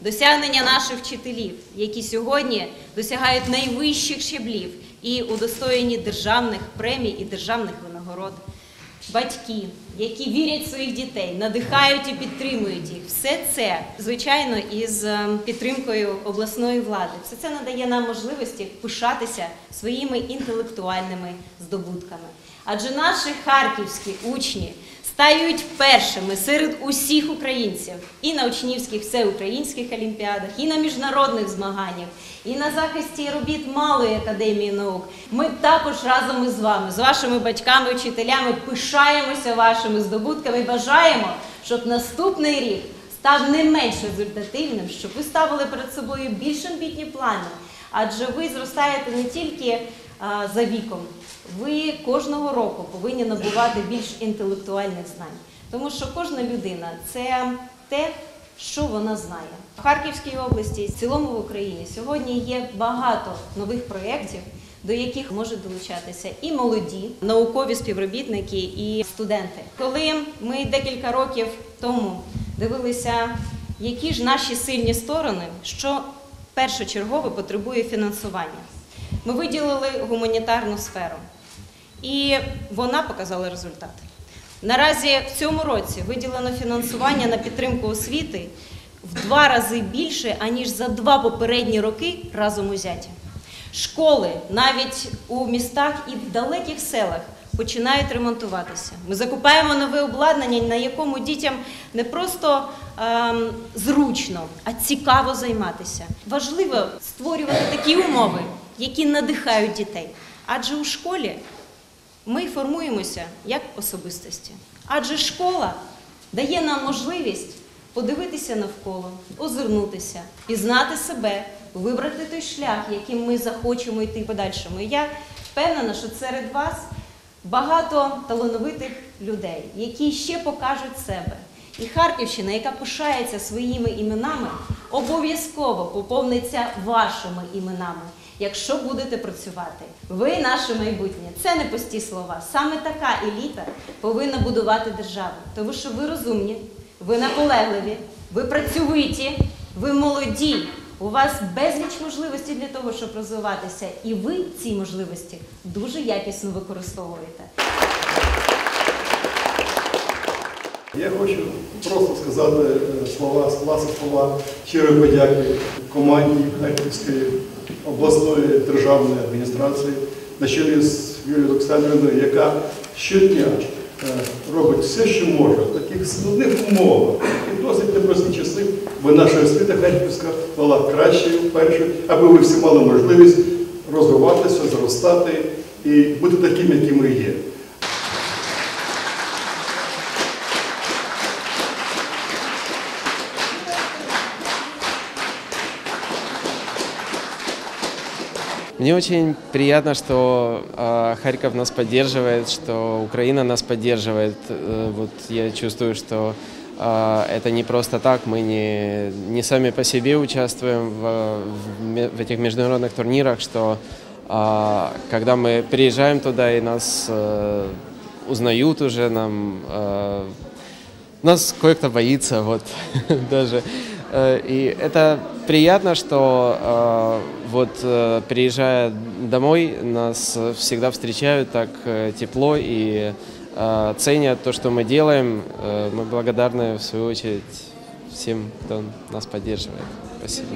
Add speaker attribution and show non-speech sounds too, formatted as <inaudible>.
Speaker 1: досягнення наших вчителів, які сьогодні досягають найвищих щеблів і удостоєні державних премій і державних винагород. Батьки, які вірять в своїх дітей, надихають і підтримують їх. Все це, звичайно, із е, підтримкою обласної влади. Все це надає нам можливості пишатися своїми інтелектуальними здобутками. Адже наші харківські учні стають першими серед усіх українців і на учнівських всеукраїнських олімпіадах, і на міжнародних змаганнях, і на захисті робіт Малої академії наук. Ми також разом із вами, з вашими батьками, вчителями, пишаємося вашими здобутками і бажаємо, щоб наступний рік став не менш результативним, щоб ви ставили перед собою більш амбітні плани. Адже ви зростаєте не тільки за віком, ви кожного року повинні набувати більш інтелектуальних знань. Тому що кожна людина це те, що вона знає. В Харківській області, в цілому в Україні сьогодні є багато нових проєктів, до яких можуть долучатися і молоді наукові співробітники, і студенти. Коли ми декілька років тому дивилися, які ж наші сильні сторони, що першочергово потребує фінансування, ми виділили гуманітарну сферу, і вона показала результат. Наразі в цьому році виділено фінансування на підтримку освіти в два рази більше, аніж за два попередні роки разом узяті. Школи навіть у містах і в далеких селах починають ремонтуватися. Ми закупаємо нове обладнання, на якому дітям не просто ем, зручно, а цікаво займатися. Важливо створювати такі умови, які надихають дітей. Адже у школі ми формуємося як особистості. Адже школа дає нам можливість подивитися навколо, озирнутися, пізнати себе, вибрати той шлях, яким ми захочемо йти подальшому. Я впевнена, що серед вас багато талановитих людей, які ще покажуть себе. І Харківщина, яка пишається своїми іменами, обов'язково поповниться вашими іменами, якщо будете працювати. Ви наше майбутнє. Це не пусті слова. Саме така еліта повинна будувати державу. Тому що ви розумні, ви наполегливі, ви працьовиті, ви молоді. У вас безліч можливостей для того, щоб розвиватися, і ви ці можливості дуже якісно використовуєте.
Speaker 2: Я хочу просто сказати е, слова, скласти слова щирої подяки команді Харківської обласної державної адміністрації на чолі з Юлією Олександрівною, яка щодня е, робить все, що може в таких складних умовах, і досить непрості часи, бо наша освіта Харківська була кращою, першою, аби ви всі мали можливість розвиватися, зростати і бути такими, які ми є.
Speaker 3: Мне очень приятно, что э, Харьков нас поддерживает, что Украина нас поддерживает. Э, вот я чувствую, что э, это не просто так, мы не, не сами по себе участвуем в, в, в этих международных турнирах, что э, когда мы приезжаем туда и нас э, узнают уже, нам э, нас кое-кто боится, вот <laughs> даже. Э, И это приятно, что э, вот э, приезжая домой, нас всегда встречают так тепло и ценят то, что мы делаем. Мы благодарны, в свою очередь, всем, кто нас поддерживает. Спасибо.